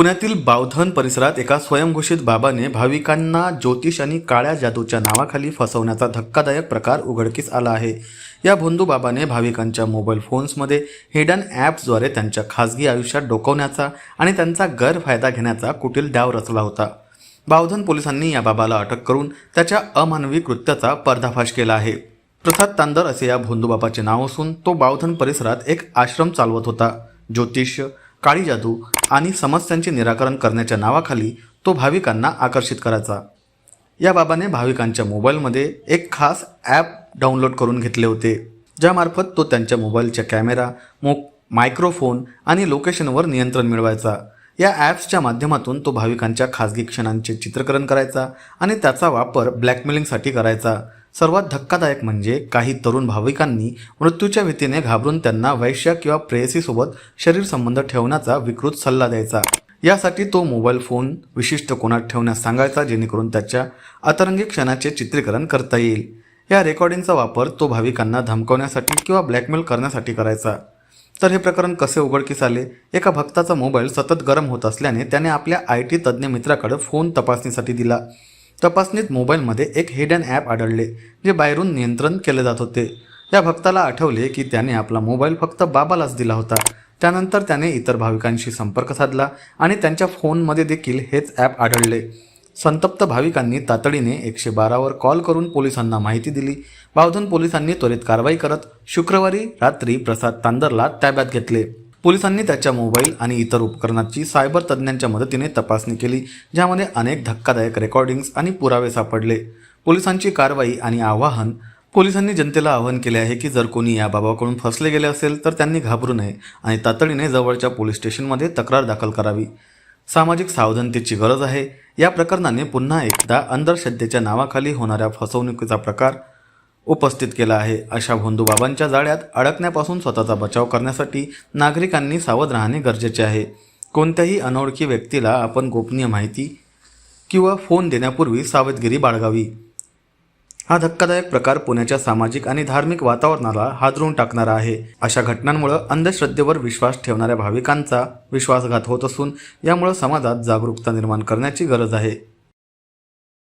पुण्यातील बावधन परिसरात एका स्वयंघोषित बाबाने भाविकांना ज्योतिष आणि काळ्या जादूच्या नावाखाली फसवण्याचा धक्कादायक प्रकार उघडकीस आला आहे. या भोंदू बाबाने भाविकांच्या मोबाईल फोन्समध्ये हिडन ॲप्सद्वारे त्यांच्या खाजगी आयुष्यात डोकवण्याचा आणि त्यांचा गैरफायदा घेण्याचा कुटील डाव रचला होता. बावधन पोलिसांनी या बाबाला अटक करून त्याच्या अमानवी कृत्याचा पर्दाफाश केला आहे. प्रसाद तांदर असे या भोंदूबाबाचे नाव असून तो बावधन परिसरात एक आश्रम चालवत होता. ज्योतिष काळी जादू आणि समस्यांचे निराकरण करण्याच्या नावाखाली तो भाविकांना आकर्षित करायचा. या बाबाने भाविकांच्या मोबाईलमध्ये एक खास ॲप डाउनलोड करून घेतले होते ज्यामार्फत तो त्यांच्या मोबाईलच्या कॅमेरा मो मायक्रोफोन आणि लोकेशनवर नियंत्रण मिळवायचा. या ॲप्सच्या माध्यमातून तो भाविकांच्या खाजगी क्षणांचे चित्रीकरण करायचा आणि त्याचा वापर ब्लॅकमेलिंगसाठी करायचा. सर्वात धक्कादायक म्हणजे काही तरुण भाविकांनी मृत्यूच्या भीतीने घाबरून त्यांना वैश्य किंवा प्रेयसीसोबत शरीर संबंध ठेवण्याचा विकृत सल्ला द्यायचा. यासाठी तो मोबाईल फोन विशिष्ट कोणात ठेवण्यास सांगायचा जेणेकरून त्याच्या अतरंगी क्षणाचे चित्रीकरण करता येईल. या रेकॉर्डिंगचा वापर तो भाविकांना धमकवण्यासाठी किंवा ब्लॅकमेल करण्यासाठी करायचा. तर हे प्रकरण कसे उघडकीस आले? एका भक्ताचा मोबाईल सतत गरम होत असल्याने त्याने आपल्या आय टी तज्ज्ञ मित्राकडे फोन तपासणीसाठी दिला. तपासणीत मोबाईलमध्ये एक हिडन ॲप आढळले जे बाहेरून नियंत्रण केले जात होते. या भक्ताला आठवले की त्याने आपला मोबाईल फक्त बाबालाच दिला होता. त्यानंतर त्याने इतर भाविकांशी संपर्क साधला आणि त्यांच्या फोनमध्ये देखील हेच ॲप आढळले. संतप्त भाविकांनी तातडीने एकशे बारावर कॉल करून पोलिसांना माहिती दिली. बावधन पोलिसांनी त्वरित कारवाई करत शुक्रवारी रात्री प्रसाद तांदरला ताब्यात घेतले. पोलिसांनी त्याच्या मोबाईल आणि इतर उपकरणाची सायबर तज्ज्ञांच्या मदतीने तपासणी केली ज्यामध्ये अनेक धक्कादायक रेकॉर्डिंग्स आणि पुरावे सापडले. पोलिसांची कारवाई आणि आवाहन पोलिसांनी जनतेला आवाहन केले आहे की जर कोणी या बाबाकडून फसले गेले असेल तर त्यांनी घाबरू नये आणि तातडीने जवळच्या पोलीस स्टेशनमध्ये तक्रार दाखल करावी. सामाजिक सावधानतेची गरज आहे. या प्रकरणाने पुन्हा एकदा अंधश्रद्धेच्या नावाखाली होणाऱ्या फसवणुकीचा प्रकार उपस्थित केला आहे. अशा भोंदूबाबांच्या जाळ्यात अडकण्यापासून स्वतःचा बचाव करण्यासाठी नागरिकांनी सावध राहणे गरजेचे आहे. कोणत्याही अनोळखी व्यक्तीला आपण गोपनीय माहिती किंवा फोन देण्यापूर्वी सावधगिरी बाळगावी. हा धक्कादायक प्रकार पुण्याच्या सामाजिक आणि धार्मिक वातावरणाला हादरून टाकणारा आहे. अशा घटनांमुळं अंधश्रद्धेवर विश्वास ठेवणाऱ्या भाविकांचा विश्वासघात होत असून यामुळं समाजात जागरूकता निर्माण करण्याची गरज आहे.